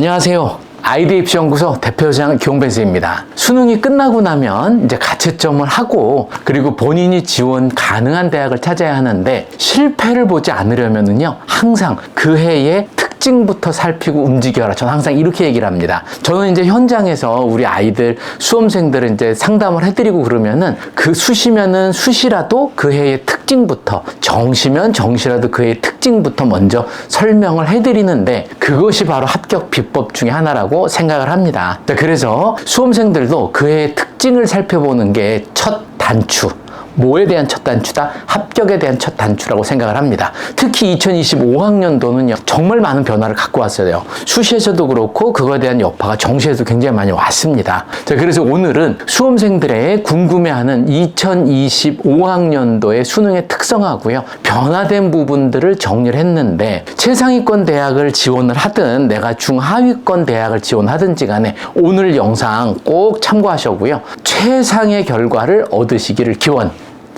안녕하세요. 아이디 입시연구소 대표장 기홍ben스입니다. 수능이 끝나고 나면 이제 가채점을 하고 그리고 본인이 지원 가능한 대학을 찾아야 하는데 실패를 보지 않으려면은요 항상 그 해의 특징부터 살피고 움직여라. 저는 항상 이렇게 얘기를 합니다. 저는 이제 현장에서 우리 아이들 수험생들을 이제 상담을 해드리고 그러면은 그 수시면은 수시라도 그 해의 특징부터 정시면 정시라도 그 해의 특징부터 먼저 설명을 해드리는데 그것이 바로 합격 비법 중에 하나라고 생각을 합니다. 자, 그래서 수험생들도 그 해의 특징을 살펴보는 게 첫 단추. 뭐에 대한 첫 단추다? 합격에 대한 첫 단추라고 생각을 합니다. 특히 2025학년도는요, 정말 많은 변화를 갖고 왔어요. 수시에서도 그렇고, 그거에 대한 여파가 정시에도 굉장히 많이 왔습니다. 자, 그래서 오늘은 수험생들의 궁금해하는 2025학년도의 수능의 특성하고요, 변화된 부분들을 정리를 했는데, 최상위권 대학을 지원을 하든, 내가 중하위권 대학을 지원하든지 간에 오늘 영상 꼭 참고하셔고요, 최상의 결과를 얻으시기를 기원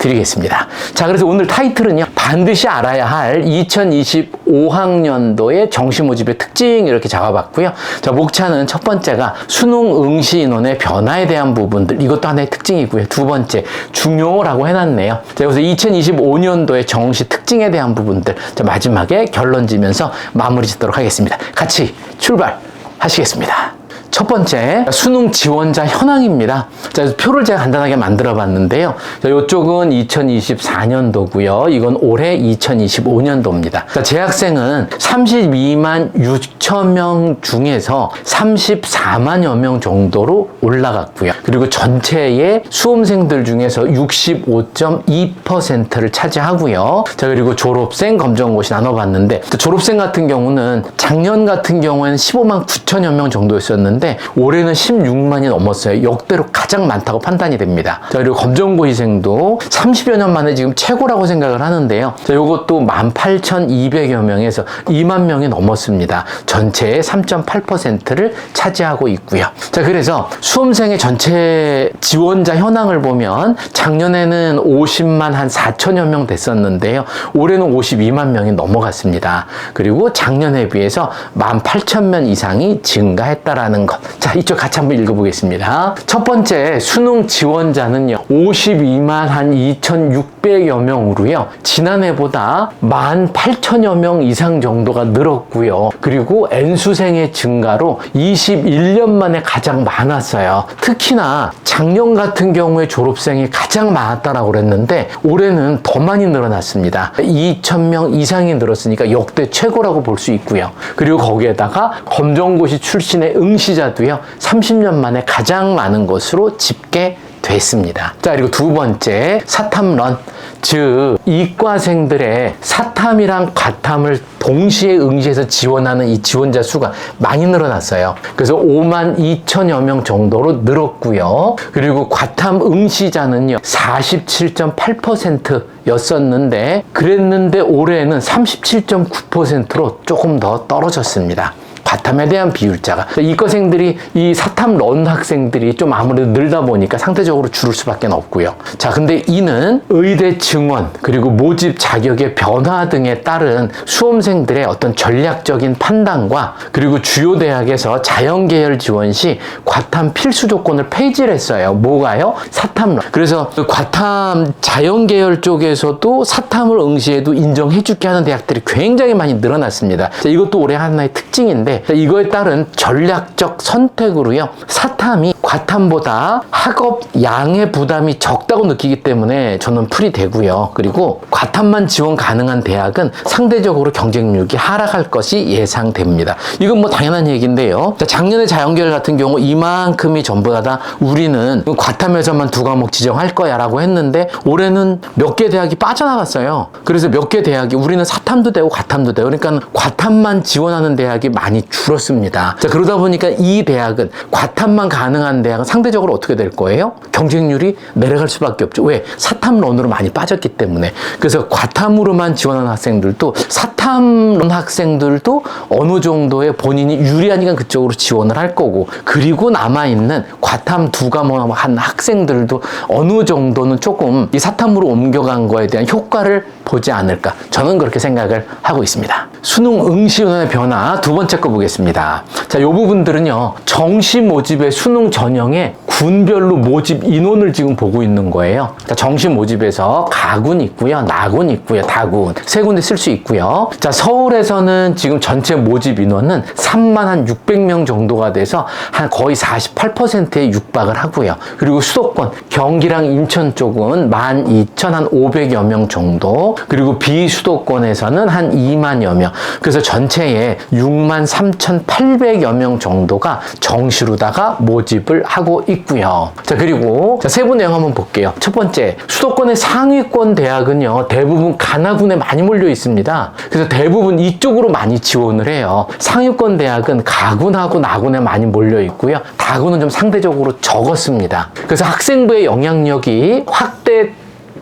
드리겠습니다. 자, 그래서 오늘 타이틀은요. 반드시 알아야 할 2025학년도의 정시 모집의 특징 이렇게 잡아봤고요. 자, 목차는 첫 번째가 수능 응시 인원의 변화에 대한 부분들. 이것도 하나의 특징이고요. 두 번째, 중요라고 해놨네요. 자, 여기서 2025년도의 정시 특징에 대한 부분들. 자, 마지막에 결론 지면서 마무리 짓도록 하겠습니다. 같이 출발하시겠습니다. 첫 번째 수능 지원자 현황입니다. 자, 표를 제가 간단하게 만들어 봤는데요. 자, 이쪽은 2024년도고요. 이건 올해 2025년도입니다. 자, 재학생은 32만 6천 명 중에서 34만여 명 정도로 올라갔고요. 그리고 전체의 수험생들 중에서 65.2%를 차지하고요. 자, 그리고 졸업생 검정고시 나눠봤는데 졸업생 같은 경우는 작년 같은 경우에는 15만 9천여 명 정도였었는데 올해는 16만이 넘었어요. 역대로 가장 많다고 판단이 됩니다. 자, 그리고 검정고시생도 30여 년 만에 지금 최고라고 생각을 하는데요. 자, 이것도 18,200여 명에서 2만 명이 넘었습니다. 전체의 3.8%를 차지하고 있고요. 자, 그래서 수험생의 전체 지원자 현황을 보면 작년에는 50만 한 4천여 명 됐었는데요. 올해는 52만 명이 넘어갔습니다. 그리고 작년에 비해서 18,000명 이상이 증가했다라는 것. 자, 이쪽 같이 한번 읽어보겠습니다. 첫 번째 수능 지원자는요, 52만 한 2,600여 명으로요, 지난해보다 18,000여 명 이상 정도가 늘었고요. 그리고 N수생의 증가로 21년 만에 가장 많았어요. 특히나 작년 같은 경우에 졸업생이 가장 많았다라고 그랬는데, 올해는 더 많이 늘어났습니다. 2,000명 이상이 늘었으니까 역대 최고라고 볼 수 있고요. 그리고 거기에다가 검정고시 출신의 응시자도요, 30년 만에 가장 많은 것으로 집계 됐습니다. 자, 그리고 두 번째, 사탐런. 즉, 이과생들의 사탐이랑 과탐을 동시에 응시해서 지원하는 이 지원자 수가 많이 늘어났어요. 그래서 5만 2천여 명 정도로 늘었고요. 그리고 과탐 응시자는요, 47.8% 였었는데, 그랬는데 올해는 37.9%로 조금 더 떨어졌습니다. 과탐에 대한 비율자가 이과생들이 이 사탐 런 학생들이 좀 아무래도 늘다 보니까 상대적으로 줄을 수밖에 없고요. 자, 근데 이는 의대 증원 그리고 모집 자격의 변화 등에 따른 수험생들의 어떤 전략적인 판단과 그리고 주요 대학에서 자연 계열 지원 시 과탐 필수 조건을 폐지를 했어요. 뭐가요? 사탐 런. 그래서 그 과탐 자연 계열 쪽에서도 사탐을 응시해도 인정해 줄게 하는 대학들이 굉장히 많이 늘어났습니다. 자, 이것도 올해 하나의 특징인데 이거에 따른 전략적 선택으로요. 사탐이 과탐보다 학업 양의 부담이 적다고 느끼기 때문에 저는 풀이 되고요. 그리고 과탐만 지원 가능한 대학은 상대적으로 경쟁력이 하락할 것이 예상됩니다. 이건 뭐 당연한 얘기인데요. 작년에 자연계열 같은 경우 이만큼이 전부 다 우리는 과탐에서만 두 과목 지정할 거야 라고 했는데 올해는 몇 개 대학이 빠져나갔어요. 그래서 몇 개 대학이 우리는 사탐도 되고 과탐도 되고 그러니까 과탐만 지원하는 대학이 많이 줄었습니다. 자, 그러다 보니까 이 대학은 과탐만 가능한 대학은 상대적으로 어떻게 될 거예요? 경쟁률이 내려갈 수밖에 없죠. 왜? 사탐론으로 많이 빠졌기 때문에. 그래서 과탐으로만 지원하는 학생들도 사탐론 학생들도 어느 정도의 본인이 유리하니까 그쪽으로 지원을 할 거고 그리고 남아있는 과탐 두 과목 한 학생들도 어느 정도는 조금 이 사탐으로 옮겨간 거에 대한 효과를 보지 않을까. 저는 그렇게 생각을 하고 있습니다. 수능 응시운의 변화 두 번째 거 살펴보겠습니다. 자, 요 부분들은요, 정시 모집의 수능 전형에 군별로 모집 인원을 지금 보고 있는 거예요. 자, 정시 모집에서 가군 있고요, 나군 있고요, 다군 세 군데 쓸 수 있고요. 자, 서울에서는 지금 전체 모집 인원은 3만 한 600명 정도가 돼서 한 거의 48%에 육박을 하고요. 그리고 수도권 경기랑 인천 쪽은 12,500여 명 정도, 그리고 비수도권에서는 한 2만여 명. 그래서 전체에 6만 3,800여 명 정도가 정시로다가 모집을 하고 있고요. 자, 그리고 자, 세부 내용 한번 볼게요. 첫 번째, 수도권의 상위권 대학은요, 대부분 가나군에 많이 몰려 있습니다. 그래서 대부분 이쪽으로 많이 지원을 해요. 상위권 대학은 가군하고 나군에 많이 몰려 있고요. 다군은 좀 상대적으로 적었습니다. 그래서 학생부의 영향력이 확대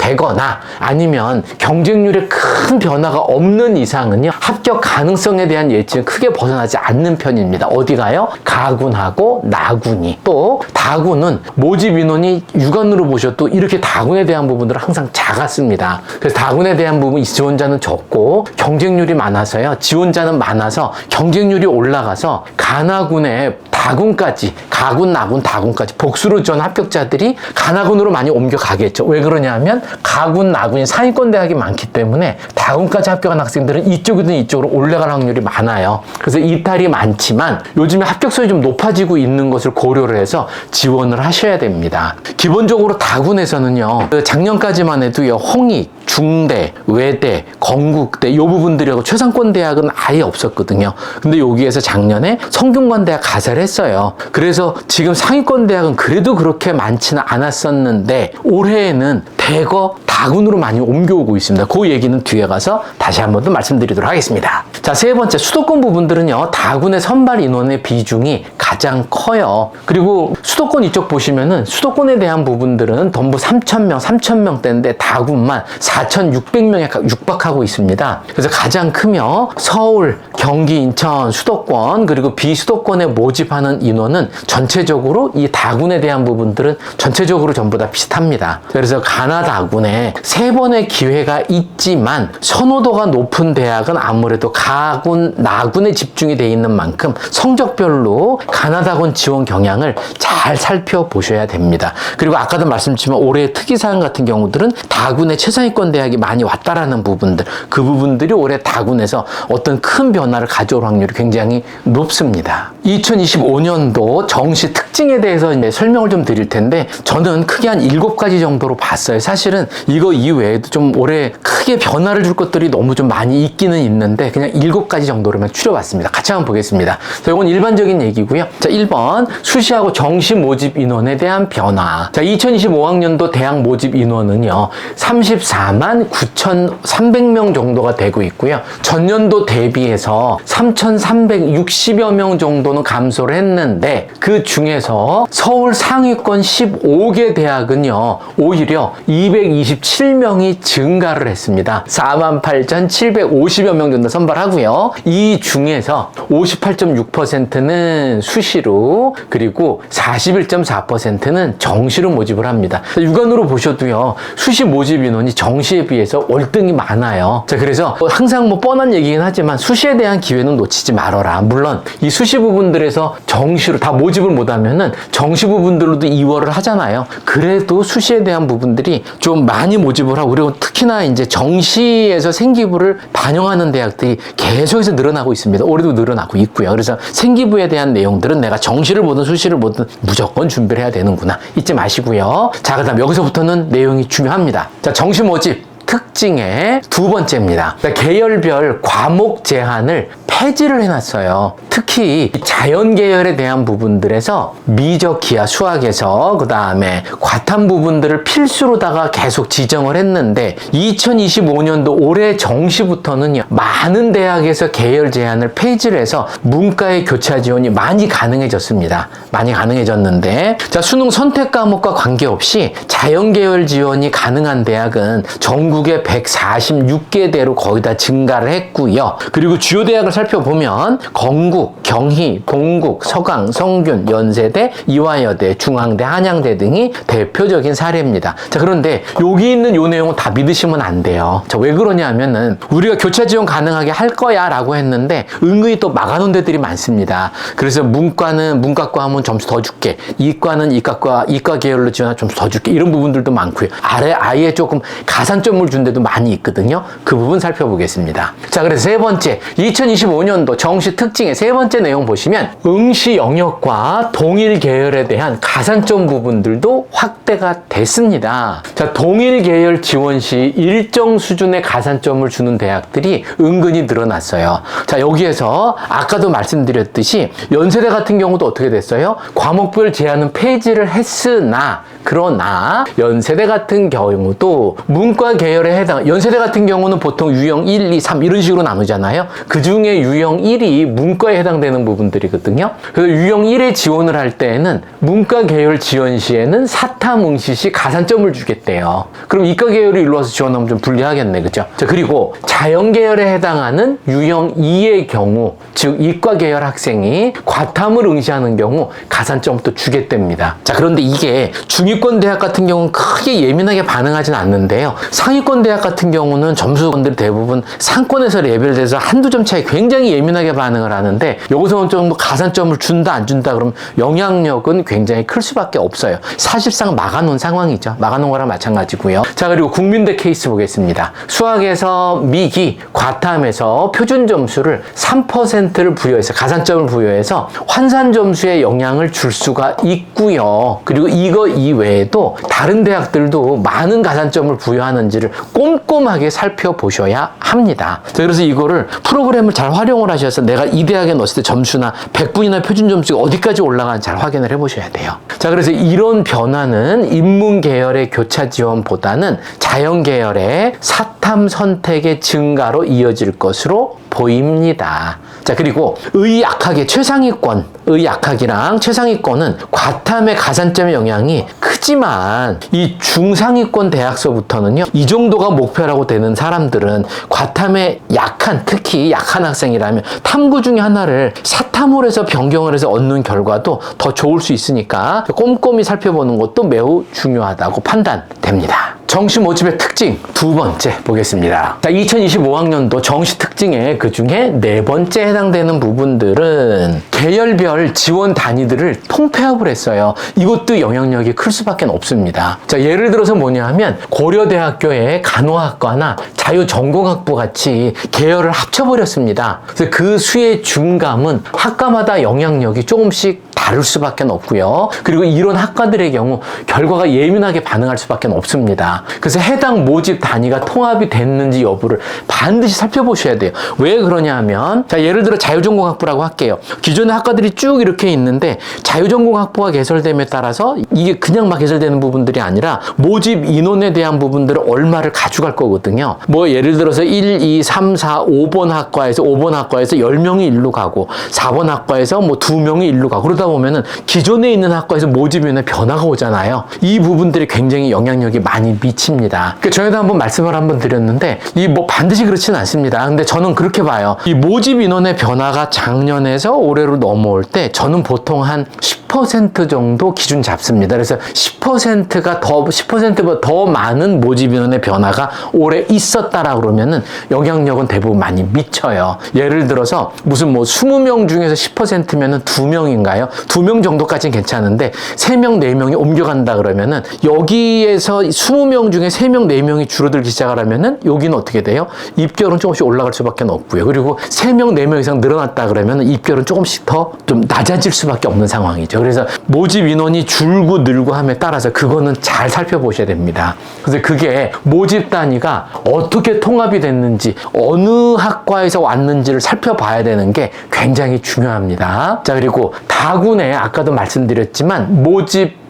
되거나 아니면 경쟁률에 큰 변화가 없는 이상은요 합격 가능성에 대한 예측은 크게 벗어나지 않는 편입니다. 어디가요? 가군하고 나군이. 또 다군은 모집 인원이 육안으로 보셔도 이렇게 다군에 대한 부분들은 항상 작았습니다. 그래서 다군에 대한 부분 지원자는 적고 경쟁률이 많아서요 지원자는 많아서 경쟁률이 올라가서 가나군의 다군까지 가군, 나군, 다군까지 복수로 전 합격자들이 가나군으로 많이 옮겨가겠죠. 왜 그러냐면 가군, 나군이 상위권 대학이 많기 때문에 다군까지 합격한 학생들은 이쪽이든 이쪽으로 올라갈 확률이 많아요. 그래서 이탈이 많지만 요즘에 합격선이 좀 높아지고 있는 것을 고려를 해서 지원을 하셔야 됩니다. 기본적으로 다군에서는요. 그 작년까지만 해도요. 홍익, 중대, 외대, 건국대 이 부분들이라고 최상권 대학은 아예 없었거든요. 근데 여기에서 작년에 성균관 대학 가세를 했 어요. 그래서 지금 상위권 대학은 그래도 그렇게 많지는 않았었는데 올해에는 대거 다군으로 많이 옮겨오고 있습니다. 그 얘기는 뒤에 가서 다시 한 번 더 말씀드리도록 하겠습니다. 자, 세 번째 수도권 부분들은요. 다군의 선발 인원의 비중이 가장 커요. 그리고 수도권 이쪽 보시면은 수도권에 대한 부분들은 전부 3,000명, 3,000명대인데 다군만 4,600명에 육박하고 있습니다. 그래서 가장 크며 서울, 경기, 인천, 수도권 그리고 비수도권에 모집하는 인원은 전체적으로 이 다군에 대한 부분들은 전체적으로 전부 다 비슷합니다. 그래서 가나 다군에 세 번의 기회가 있지만 선호도가 높은 대학은 아무래도 가군, 나군에 집중이 돼 있는 만큼 성적별로 가나다군 지원 경향을 잘 살펴보셔야 됩니다. 그리고 아까도 말씀드렸지만 올해 특이사항 같은 경우들은 다군의 최상위권 대학이 많이 왔다라는 부분들 그 부분들이 올해 다군에서 어떤 큰 변화를 가져올 확률이 굉장히 높습니다. 2025년도 정시 특징에 대해서 이제 설명을 좀 드릴 텐데 저는 크게 한 7가지 정도로 봤어요. 사실은 이거 이외에도 좀 올해 크게 변화를 줄 것들이 너무 좀 많이 있기는 있는데 그냥 7가지 정도로만 추려봤습니다. 같이 한번 보겠습니다. 자, 이건 일반적인 얘기고요. 자, 1번 수시하고 정시 모집 인원에 대한 변화. 자, 2025학년도 대학 모집 인원은요. 34만 9,300명 정도가 되고 있고요. 전년도 대비해서 3,360여 명 정도 는 감소를 했는데 그 중에서 서울 상위권 15개 대학은요. 오히려 227명이 증가를 했습니다. 48,750여 명 정도 선발하고요. 이 중에서 58.6%는 수시로 그리고 41.4%는 정시로 모집을 합니다. 육안으로 보셔도요. 수시 모집 인원이 정시에 비해서 월등히 많아요. 자, 그래서 항상 뭐 뻔한 얘기긴 하지만 수시에 대한 기회는 놓치지 말아라. 물론 이 수시 부분 들에서 정시로 다 모집을 못하면은 정시 부분들로도 이월을 하잖아요. 그래도 수시에 대한 부분들이 좀 많이 모집을 하고 그리고 특히나 이제 정시에서 생기부를 반영하는 대학들이 계속해서 늘어나고 있습니다. 올해도 늘어나고 있고요. 그래서 생기부에 대한 내용들은 내가 정시를 보든 수시를 보든 무조건 준비를 해야 되는구나. 잊지 마시고요. 자, 그 다음 여기서부터는 내용이 중요합니다. 자, 정시 모집. 특징의 두 번째입니다. 그러니까 계열별 과목 제한을 폐지를 해놨어요. 특히 자연 계열에 대한 부분들에서 미적 기하 수학에서 그 다음에 과탐 부분들을 필수로다가 계속 지정을 했는데 2025년도 올해 정시부터는요 많은 대학에서 계열 제한을 폐지를 해서 문과의 교차 지원이 많이 가능해졌습니다. 많이 가능해졌는데 자 수능 선택 과목과 관계없이 자연 계열 지원이 가능한 대학은 전국 전국에 146개 대로 거의 다 증가를 했고요. 그리고 주요 대학을 살펴보면 건국, 경희, 동국, 서강, 성균, 연세대, 이화여대, 중앙대, 한양대 등이 대표적인 사례입니다. 자, 그런데 여기 있는 요 내용은 다 믿으시면 안 돼요. 자, 왜 그러냐면은 우리가 교차 지원 가능하게 할 거야 라고 했는데 은근히 또 막아놓은 데들이 많습니다. 그래서 문과는 문과과 하면 점수 더 줄게. 이과는 이과과, 이과 계열로 지원하면 점수 더 줄게. 이런 부분들도 많고요. 아래 아예 조금 가산점을 준 데도 많이 있거든요. 그 부분 살펴보겠습니다. 자, 그래서 세 번째, 2025년도 정시 특징의 세 번째 내용 보시면 응시 영역과 동일 계열에 대한 가산점 부분들도 확대가 됐습니다. 자, 동일 계열 지원 시 일정 수준의 가산점을 주는 대학들이 은근히 늘어났어요. 자, 여기에서 아까도 말씀드렸듯이 연세대 같은 경우도 어떻게 됐어요? 과목별 제한은 폐지를 했으나 그러나 연세대 같은 경우도 문과 계열 에 해당 연세대 같은 경우는 보통 유형 1, 2, 3 이런 식으로 나누잖아요. 그 중에 유형 1이 문과에 해당되는 부분들이거든요. 그래서 유형 1에 지원을 할 때에는 문과 계열 지원 시에는 사탐 응시 시 가산점을 주겠대요. 그럼 이과 계열이 일로 와서 지원하면 좀 불리하겠네. 그죠? 자, 그리고 자연 계열에 해당하는 유형 2의 경우 즉 이과 계열 학생이 과탐을 응시하는 경우 가산점도 주겠답니다. 자, 그런데 이게 중위권 대학 같은 경우는 크게 예민하게 반응하진 않는데요. 상위권 대학 같은 경우는 점수권들이 대부분 상권에서 레벨 돼서 한두 점 차이 굉장히 예민하게 반응을 하는데 여기서는 좀 가산점을 준다 안 준다 그러면 영향력은 굉장히 클 수밖에 없어요. 사실상 막아놓은 상황이죠. 막아놓은 거랑 마찬가지고요. 자 그리고 국민대 케이스 보겠습니다. 수학에서 미기, 과탐에서 표준 점수를 3%를 부여해서 가산점을 부여해서 환산 점수에 영향을 줄 수가 있고요. 그리고 이거 이외에도 다른 대학들도 많은 가산점을 부여하는지를 꼼꼼하게 살펴보셔야 합니다. 자, 그래서 이거를 프로그램을 잘 활용을 하셔서 내가 이 대학에 넣었을 때 점수나 100분이나 표준 점수가 어디까지 올라가는지 잘 확인을 해보셔야 돼요. 자, 그래서 이런 변화는 인문 계열의 교차 지원보다는 자연 계열의 사탐 선택의 증가로 이어질 것으로 보입니다. 자, 그리고 의약학의 최상위권, 의약학이랑 최상위권은 과탐의 가산점의 영향이 크지만 이 중상위권 대학서부터는요, 이 정도가 목표라고 되는 사람들은 과탐에 약한, 특히 약한 학생이라면 탐구 중에 하나를 사탐을 해서 변경을 해서 얻는 결과도 더 좋을 수 있으니까 꼼꼼히 살펴보는 것도 매우 중요하다고 판단됩니다. 정시 모집의 특징 두 번째 보겠습니다. 자, 2025학년도 정시 특징의 그 중에 네 번째 해당되는 부분들은 계열별 지원 단위들을 통폐합을 했어요. 이것도 영향력이 클 수밖에 없습니다. 자, 예를 들어서 뭐냐 하면 고려대학교의 간호학과나 자유전공학부 같이 계열을 합쳐버렸습니다. 그래서 그 수의 중감은 학과마다 영향력이 조금씩 다를 수밖에 없고요. 그리고 이런 학과들의 경우 결과가 예민하게 반응할 수밖에 없습니다. 그래서 해당 모집 단위가 통합이 됐는지 여부를 반드시 살펴보셔야 돼요. 왜 그러냐 하면 자 예를 들어 자유전공 학부라고 할게요. 기존의 학과들이 쭉 이렇게 있는데 자유전공 학부가 개설됨에 따라서 이게 그냥 막 개설되는 부분들이 아니라 모집 인원에 대한 부분들을 얼마를 가져갈 거거든요. 뭐 예를 들어서 1, 2, 3, 4, 5번 학과에서 5번 학과에서 10명이 일로 가고 4번 학과에서 뭐 2명이 일로 가고 그러다 보면 은 기존에 있는 학과에서 모집위원회 변화가 오잖아요. 이 부분들이 굉장히 영향력이 많이 미칩니다. 그 전에도 한번 말씀을 한번 드렸는데 이 뭐 반드시 그렇지는 않습니다. 근데 저는 그렇게 봐요. 이 모집 인원의 변화가 작년에서 올해로 넘어올 때 저는 보통 한 10% 정도 기준 잡습니다. 그래서 10%가 더 10%보다 더 많은 모집 인원의 변화가 올해 있었다라 그러면은 영향력은 대부분 많이 미쳐요. 예를 들어서 무슨 뭐 20명 중에서 10%면은 2명인가요? 2명 정도까지는 괜찮은데 3명, 4명이 옮겨간다 그러면은 여기에서 20명 중에 3명, 4명이 줄어들기 시작을 하면은 여기는 어떻게 돼요? 입결은 조금씩 올라갈 수밖에 없고요. 그리고 3명, 4명 이상 늘어났다 그러면은 입결은 조금씩 더 좀 낮아질 수밖에 없는 상황이죠. 그래서 모집 인원이 줄고 늘고 함에 따라서 그거는 잘 살펴보셔야 됩니다. 그래서 그게 모집 단위가 어떻게 통합이 됐는지 어느 학과에서 왔는지를 살펴봐야 되는 게 굉장히 중요합니다. 자, 그리고 다군에 아까도 말씀드렸지만 모집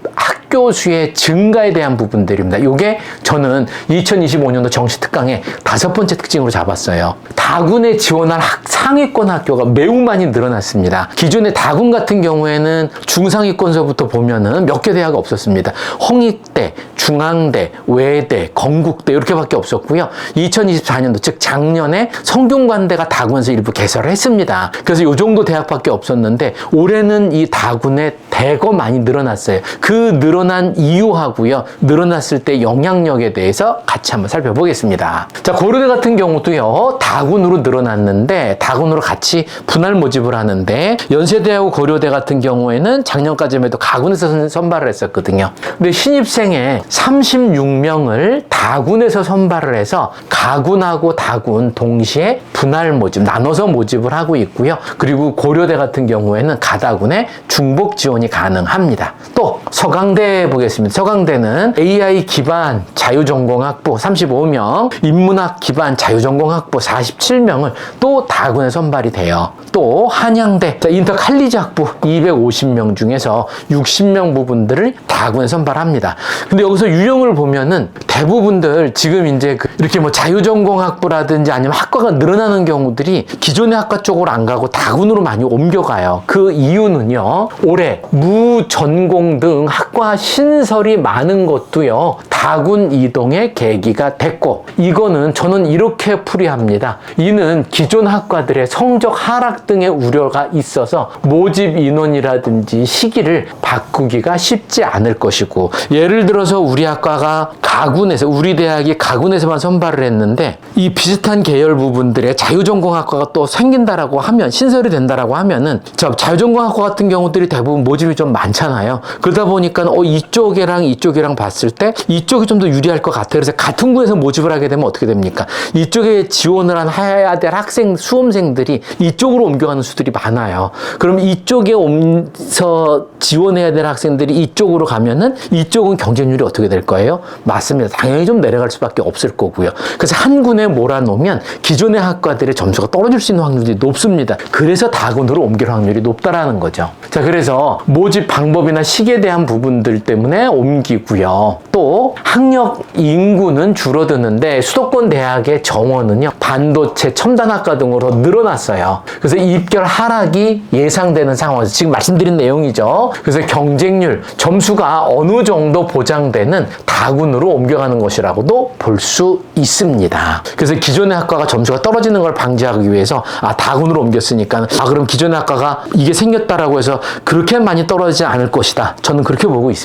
학 학교 수의 증가에 대한 부분들입니다. 이게 저는 2025년도 정시 특강의 다섯 번째 특징으로 잡았어요. 다군에 지원할 학- 상위권 학교가 매우 많이 늘어났습니다. 기존의 다군 같은 경우에는 중상위권서부터 보면은 몇 개 대학이 없었습니다. 홍익대, 중앙대, 외대, 건국대 이렇게밖에 없었고요. 2024년도 즉 작년에 성균관대가 다군에서 일부 개설을 했습니다. 그래서 이 정도 대학밖에 없었는데 올해는 이 다군에 대거 많이 늘어났어요. 그 늘어 난 이유하고요. 늘어났을 때 영향력에 대해서 같이 한번 살펴보겠습니다. 자, 고려대 같은 경우도요. 다군으로 늘어났는데 다군으로 같이 분할 모집을 하는데 연세대하고 고려대 같은 경우에는 작년까지만 해도 가군에서 선- 선발을 했었거든요. 근데 신입생의 36명을 다군에서 선발을 해서 가군하고 다군 동시에 분할 모집, 나눠서 모집을 하고 있고요. 그리고 고려대 같은 경우에는 가다군에 중복 지원이 가능합니다. 또 서강대 보겠습니다. 서강대는 AI 기반 자유전공학부 35명, 인문학 기반 자유전공학부 47명을 또 다군에 선발이 돼요. 또 한양대 자, 인터 칼리지 학부 250명 중에서 60명 부분들을 다군에 선발합니다. 근데 여기서 유형을 보면은 대부분들 지금 이제 그 이렇게 뭐 자유전공학부라든지 아니면 학과가 늘어나는 경우들이 기존의 학과 쪽으로 안 가고 다군으로 많이 옮겨가요. 그 이유는요. 올해 무전공 등 학과 신설이 많은 것도요. 다군 이동의 계기가 됐고 이거는 저는 이렇게 풀이합니다. 이는 기존 학과들의 성적 하락 등의 우려가 있어서 모집 인원이라든지 시기를 바꾸기가 쉽지 않을 것이고 예를 들어서 우리 학과가 가군에서 우리 대학이 가군에서만 선발을 했는데 이 비슷한 계열 부분들의 자유전공학과가 또 생긴다라고 하면 신설이 된다라고 하면은 저 자유전공학과 같은 경우들이 대부분 모집이 좀 많잖아요. 그러다 보니까 어 이쪽이랑 이쪽이랑 봤을 때 이쪽이 좀 더 유리할 것 같아요. 그래서 같은 구에서 모집을 하게 되면 어떻게 됩니까? 이쪽에 지원을 한 해야 될 학생 수험생들이 이쪽으로 옮겨가는 수들이 많아요. 그럼 이쪽에 옮서 지원해야 될 학생들이 이쪽으로 가면은 이쪽은 경쟁률이 어떻게 될 거예요? 맞습니다. 당연히 좀 내려갈 수밖에 없을 거고요. 그래서 한 군에 몰아놓으면 기존의 학과들의 점수가 떨어질 수 있는 확률이 높습니다. 그래서 다군으로 옮길 확률이 높다라는 거죠. 자, 그래서 모집 방법이나 시기에 대한 부분들 때문에 옮기고요. 또 학력 인구는 줄어드는데 수도권 대학의 정원은요 반도체 첨단학과 등으로 늘어났어요. 그래서 입결 하락이 예상되는 상황에서 지금 말씀드린 내용이죠. 그래서 경쟁률 점수가 어느 정도 보장되는 다군으로 옮겨가는 것이라고도 볼 수 있습니다. 그래서 기존의 학과가 점수가 떨어지는 걸 방지하기 위해서 아 다군으로 옮겼으니까 아 그럼 기존의 학과가 이게 생겼다라고 해서 그렇게 많이 떨어지지 않을 것이다. 저는 그렇게 보고 있습니다.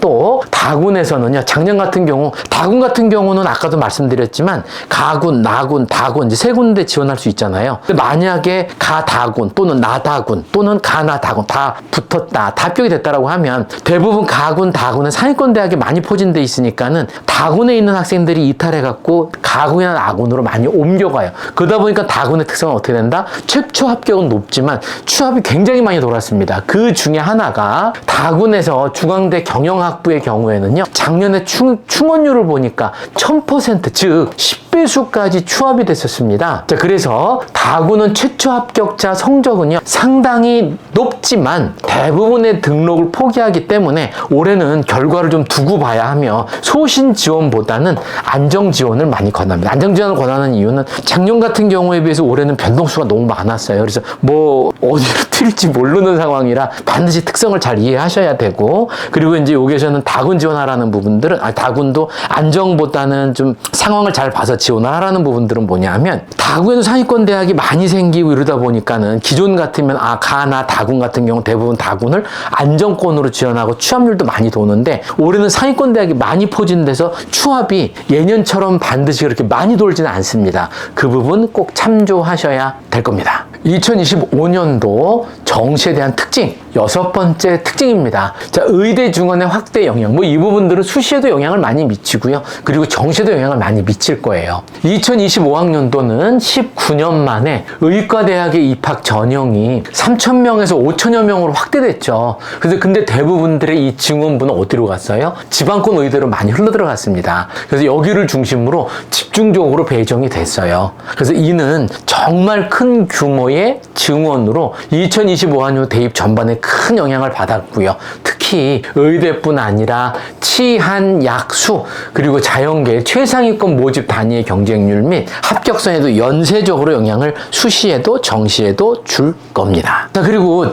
또 다군에서는요 작년 같은 경우 다군 같은 경우는 아까도 말씀드렸지만 가군, 나군, 다군 이제 세 군데 지원할 수 있잖아요. 만약에 가다군 또는 나다군 또는 가나다군 다 붙었다, 다 합격이 됐다라고 하면 대부분 가군, 다군은 상위권 대학에 많이 포진돼 있으니까는 다군에 있는 학생들이 이탈해 갖고 가군이나 나군으로 많이 옮겨가요. 그러다 보니까 다군의 특성은 어떻게 된다? 최초 합격은 높지만 추합이 굉장히 많이 돌았습니다. 그 중에 하나가 다군에서 중앙 대 경영학부의 경우에는요. 작년에 충, 충원율을 보니까 1000%, 즉 10배수까지 추합이 됐었습니다. 자, 그래서 다군은 최초 합격자 성적은요. 상당히 높지만 대부분의 등록을 포기하기 때문에 올해는 결과를 좀 두고 봐야 하며 소신 지원보다는 안정 지원을 많이 권합니다. 안정 지원을 권하는 이유는 작년 같은 경우에 비해서 올해는 변동수가 너무 많았어요. 그래서 뭐 어디로 튈지 모르는 상황이라 반드시 특성을 잘 이해하셔야 되고 그리고 이제 여기에서는 다군 지원하라는 부분들은 아 다군도 안정보다는 좀 상황을 잘 봐서 지원하라는 부분들은 뭐냐면 다군에도 상위권 대학이 많이 생기고 이러다 보니까는 기존 같으면 아 가나 다군 같은 경우 대부분 다군을 안정권으로 지원하고 취업률도 많이 도는데 올해는 상위권 대학이 많이 포진돼서 추합이 예년처럼 반드시 그렇게 많이 돌지는 않습니다. 그 부분 꼭 참조하셔야 될 겁니다. 2025년도 정시에 대한 특징 여섯 번째 특징입니다. 자, 의대 중원의 확대 영향. 뭐 이 부분들은 수시에도 영향을 많이 미치고요. 그리고 정시에도 영향을 많이 미칠 거예요. 2025학년도는 19년 만에 의과대학의 입학 전형이 3,000명에서 5,000여 명으로 확대됐죠. 그래서 근데 대부분들의 이 증원부는 어디로 갔어요? 지방권 의대로 많이 흘러들어갔습니다. 그래서 여기를 중심으로 집중적으로 배정이 됐어요. 그래서 이는 정말 큰 규모의 증원으로 2025 2025학년 대입 전반에 큰 영향을 받았고요. 특히 의대뿐 아니라 치한 약수 그리고 자연계 최상위권 모집 단위의 경쟁률 및 합격선에도 연쇄적으로 영향을 수시에도 정시에도 줄 겁니다. 자 그리고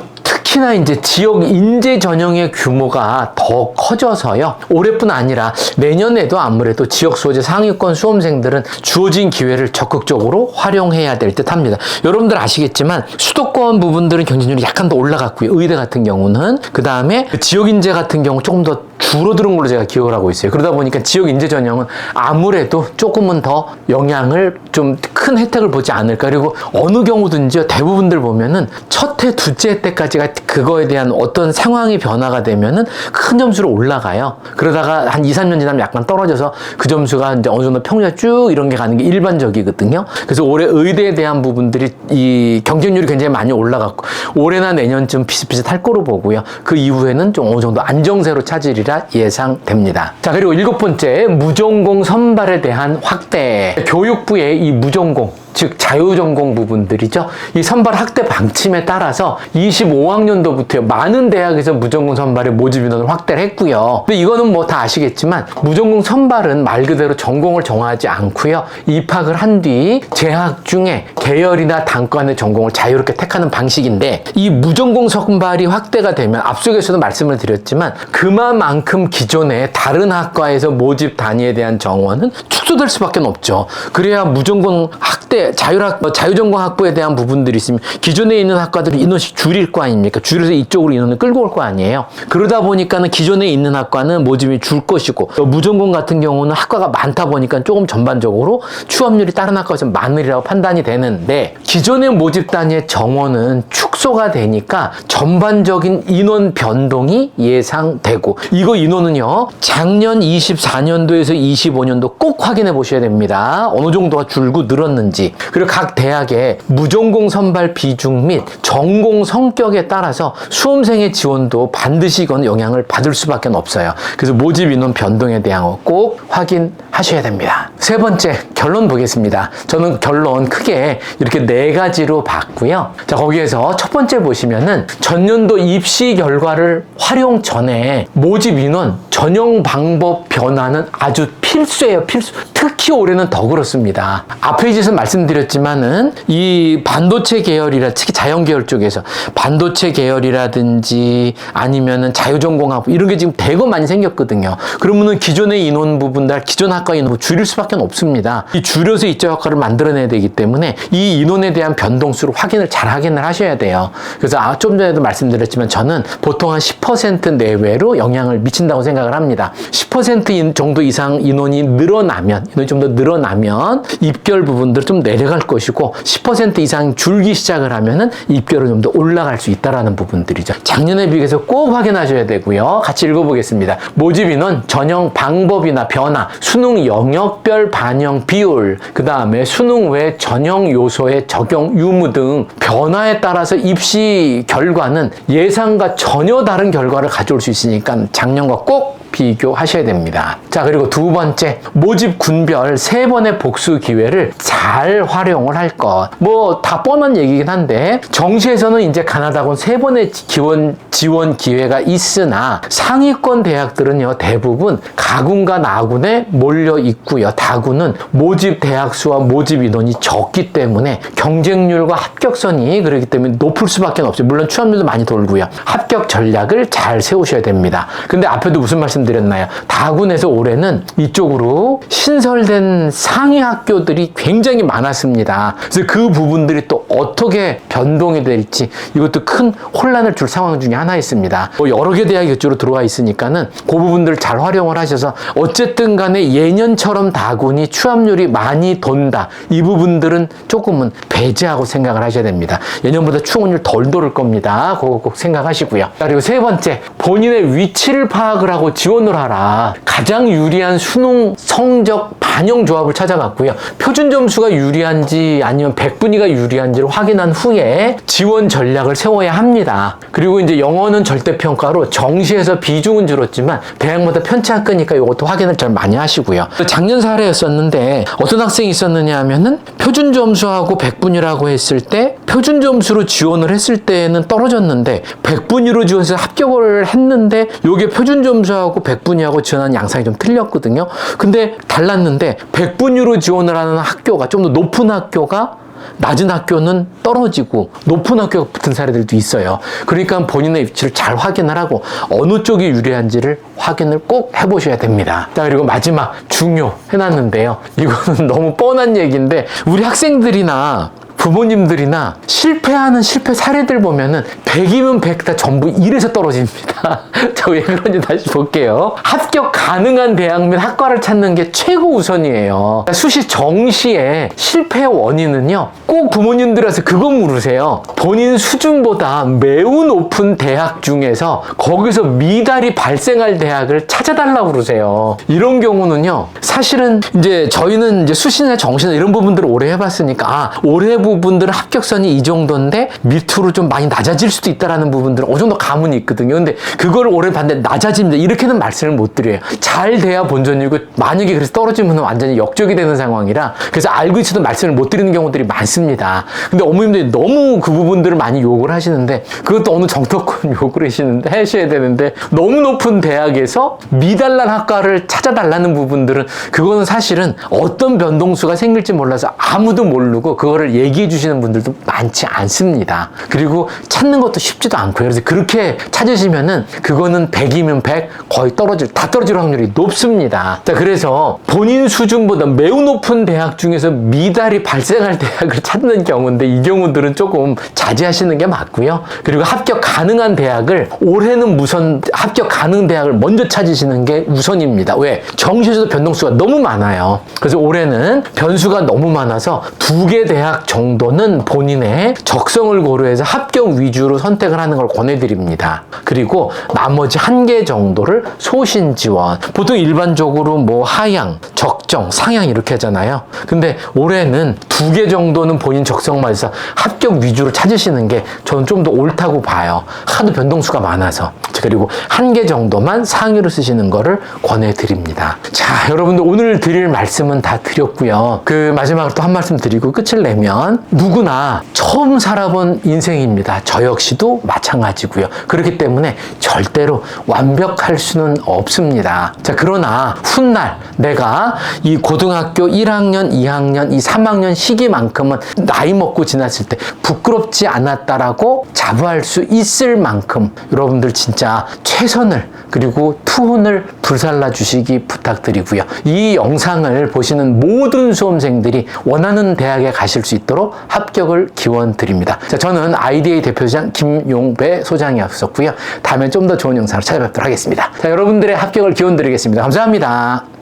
특히나 이제 지역 인재 전형의 규모가 더 커져서요. 올해뿐 아니라 내년에도 아무래도 지역 소재 상위권 수험생들은 주어진 기회를 적극적으로 활용해야 될 듯 합니다. 여러분들 아시겠지만 수도권 부분들은 경쟁률이 약간 더 올라갔고요. 의대 같은 경우는 그 다음에 지역 인재 같은 경우 조금 더 줄어드는 걸로 제가 기억을 하고 있어요. 그러다 보니까 지역 인재 전형은 아무래도 조금은 더 영향을 좀 큰 혜택을 보지 않을까. 그리고 어느 경우든지 대부분들 보면은 첫 해, 해 때까지가 그거에 대한 어떤 상황이 변화가 되면은 큰 점수로 올라가요. 그러다가 한 2, 3년 지나면 약간 떨어져서 그 점수가 이제 어느 정도 평균 쭉 이런 게 가는 게 일반적이거든요. 그래서 올해 의대에 대한 부분들이 이 경쟁률이 굉장히 많이 올라갔고 올해나 내년쯤 비슷비슷할 거로 보고요. 그 이후에는 좀 어느 정도 안정세로 차지리라 예상됩니다. 자, 그리고 일곱 번째 무전공 선발에 대한 확대. 교육부의 이 무전공 즉 자유전공 부분들이죠. 이 선발 학대 방침에 따라서 25학년도부터 많은 대학에서 무전공 선발의 모집 인원을 확대를 했고요. 근데 이거는 뭐 다 아시겠지만 무전공 선발은 말 그대로 전공을 정하지 않고요. 입학을 한 뒤 재학 중에 계열이나 단과의 전공을 자유롭게 택하는 방식인데 이 무전공 선발이 확대가 되면 앞쪽에서도 말씀을 드렸지만 그만큼 기존의 다른 학과에서 모집 단위에 대한 정원은 축소될 수밖에 없죠. 그래야 무전공 학대 자율학 뭐 자유전공 학부에 대한 부분들이 있으면 기존에 있는 학과들이 인원씩 줄일 거 아닙니까? 줄여서 이쪽으로 인원을 끌고 올 거 아니에요. 그러다 보니까는 기존에 있는 학과는 모집이 줄 것이고 또 무전공 같은 경우는 학과가 많다 보니까 조금 전반적으로 취업률이 다른 학과에서 많으리라고 판단이 되는데 기존의 모집 단위의 정원은 축소가 되니까 전반적인 인원 변동이 예상되고 이거 인원은요 작년 24년도에서 25년도 꼭 확인해 보셔야 됩니다. 어느 정도가 줄고 늘었는지 그리고 각 대학의 무전공 선발 비중 및 전공 성격에 따라서 수험생의 지원도 반드시 이건 영향을 받을 수밖에 없어요. 그래서 모집 인원 변동에 대한 거 꼭 확인 하셔야 됩니다. 세 번째 결론 보겠습니다. 저는 결론 크게 이렇게 네 가지로 봤고요. 자 거기에서 첫 번째 보시면은 전년도 입시 결과를 활용 전에 모집 인원 전형 방법 변화는 아주 필수예요, 필수. 특히 올해는 더 그렇습니다. 앞에 이제서 말씀드렸지만은 이 반도체 계열이라 특히 자연 계열 쪽에서 반도체 계열이라든지 아니면은 자유전공학 이런 게 지금 대거 많이 생겼거든요. 그러면은 기존의 인원 부분들, 기존 학과 인원 줄일 수밖에 없습니다. 이 줄여서 이쪽 학과를 만들어내야 되기 때문에 이 인원에 대한 변동수를 확인을 잘 확인을 하셔야 돼요. 그래서 아, 좀 전에도 말씀드렸지만 저는 보통 한 10% 내외로 영향을 미친다고 생각을 합니다. 10% 정도 이상 인원이 늘어나면, 인원이 좀 더 늘어나면 입결 부분들 좀 내려갈 것이고 10% 이상 줄기 시작을 하면은 입결은 좀 더 올라갈 수 있다라는 부분들이죠. 작년에 비해서 꼭 확인하셔야 되고요. 같이 읽어보겠습니다. 모집 인원, 전형 방법이나 변화, 수능 영역별 반영 비율, 그 다음에 수능 외 전형 요소의 적용 유무 등 변화에 따라서 입시 결과는 예상과 전혀 다른 결과를 가져올 수 있으니까 작년과 꼭 비교하셔야 됩니다. 자, 그리고 두 번째, 모집 군별 세 번의 복수 기회를 잘 활용을 할 것. 뭐, 다 뻔한 얘기긴 한데, 정시에서는 이제 가나다군 세 번의 지원, 지원 기회가 있으나, 상위권 대학들은요, 대부분 가군과 나군에 몰려 있고요. 다군은 모집 대학 수와 모집 인원이 적기 때문에 경쟁률과 합격선이 그렇기 때문에 높을 수밖에 없어요. 물론 취업률도 많이 돌고요. 합격 전략을 잘 세우셔야 됩니다. 근데 앞에도 무슨 말씀 드렸나요? 다군에서 올해는 이쪽으로 신설된 상위 학교들이 굉장히 많았습니다. 그래서 그 부분들이 또 어떻게 변동이 될지 이것도 큰 혼란을 줄 상황 중에 하나였습니다. 뭐 여러 개 대학이 이쪽으로 들어와 있으니까는 그 부분들을 잘 활용을 하셔서 어쨌든 간에 예년처럼 다군이 취업률이 많이 돈다. 이 부분들은 조금은 배제하고 생각을 하셔야 됩니다. 예년보다 취업률 덜 돌을 겁니다. 그거 꼭 생각하시고요. 그리고 세 번째, 본인의 위치를 파악을 하고 지원을 하라. 가장 유리한 수능 성적 반영 조합을 찾아갔고요. 표준 점수가 유리한지 아니면 백분위가 유리한지를 여부를 확인한 후에 지원 전략을 세워야 합니다. 그리고 이제 영어는 절대평가로 정시에서 비중은 줄었지만 대학마다 편차가 끄니까 이것도 확인을 잘 많이 하시고요. 작년 사례였었는데 어떤 학생이 있었느냐 하면은 표준 점수하고 100분이라고 했을 때 표준 점수로 지원을 했을 때는 떨어졌는데 100분위로 지원해서 합격을 했는데 요게 표준 점수하고 100분위하고 지원한 양상이 좀 틀렸거든요. 근데 달랐는데 100분위로 지원을 하는 학교가 좀 더 높은 학교가 낮은 학교는 떨어지고 높은 학교가 붙은 사례들도 있어요. 그러니까 본인의 위치를 잘 확인을 하고 어느 쪽이 유리한지를 확인을 꼭 해보셔야 됩니다. 자, 그리고 마지막 중요 해놨는데요. 이거는 너무 뻔한 얘기인데 우리 학생들이나 부모님들이나 실패하는 실패 사례들 보면은 100이면 100 다 전부 1에서 떨어집니다. 자, 왜 그런지 다시 볼게요. 합격 가능한 대학 및 학과를 찾는 게 최고 우선이에요. 수시 정시에 실패 원인은요, 꼭 부모님들한테 그거 물으세요. 본인 수준보다 매우 높은 대학 중에서 거기서 미달이 발생할 대학을 찾아달라고 그러세요. 이런 경우는요, 사실은 이제 저희는 이제 수시나 정시나 이런 부분들을 오래 해봤으니까, 아, 올해 부 분들은 합격선이 이 정도인데 밑으로 좀 많이 낮아질 수도 있다라는 부분들은 어느 정도 가문이 있거든요. 근데 그거를 올해 봤는데 낮아집니다. 이렇게는 말씀을 못 드려요. 잘 돼야 본전이고 만약에 그래서 떨어지면 완전히 역적이 되는 상황이라 그래서 알고 있어도 말씀을 못 드리는 경우들이 많습니다. 근데 어머님들이 너무 그 부분들을 많이 욕을 하시는데 그것도 어느 정도권 욕을 하시는데 하셔야 되는데 너무 높은 대학에서 미달난 학과를 찾아달라는 부분들은 그거는 사실은 어떤 변동수가 생길지 몰라서 아무도 모르고 그거를 얘기 해 주시는 분들도 많지 않습니다. 그리고 찾는 것도 쉽지도 않고요. 그래서 그렇게 찾으시면은 그거는 100이면 100 거의 떨어질 다 떨어질 확률이 높습니다. 자, 그래서 본인 수준보다 매우 높은 대학 중에서 미달이 발생할 대학을 찾는 경우인데 이 경우들은 조금 자제하시는 게 맞고요. 그리고 합격 가능한 대학을 올해는 우선 합격 가능 대학을 먼저 찾으시는 게 우선입니다. 왜? 정시에서도 변동수가 너무 많아요. 그래서 올해는 변수가 너무 많아서 두 개 대학 정 도는 본인의 적성을 고려해서 합격 위주로 선택을 하는 걸 권해드립니다. 그리고 나머지 한 개 정도를 소신 지원. 보통 일반적으로 뭐 하향, 적정, 상향 이렇게 하잖아요. 근데 올해는 두 개 정도는 본인 적성 맞아서 합격 위주로 찾으시는 게 저는 좀 더 옳다고 봐요. 하도 변동수가 많아서. 그리고 한 개 정도만 상위로 쓰시는 거를 권해드립니다. 자, 여러분들 오늘 드릴 말씀은 다 드렸고요. 그 마지막으로 또 한 말씀 드리고 끝을 내면 누구나 처음 살아본 인생입니다. 저 역시도 마찬가지고요. 그렇기 때문에 절대로 완벽할 수는 없습니다. 자, 그러나 훗날 내가 이 고등학교 1학년, 2학년, 이 3학년 시기만큼은 나이 먹고 지났을 때 부끄럽지 않았다라고 자부할 수 있을 만큼 여러분들 진짜 최선을 그리고 투혼을 불살라 주시기 부탁드리고요. 이 영상을 보시는 모든 수험생들이 원하는 대학에 가실 수 있도록 합격을 기원 드립니다. 자, 저는 IDA 대표장 김용배 소장이었었고요. 다음에 좀더 좋은 영상으로 찾아뵙도록 하겠습니다. 자, 여러분들의 합격을 기원 드리겠습니다. 감사합니다.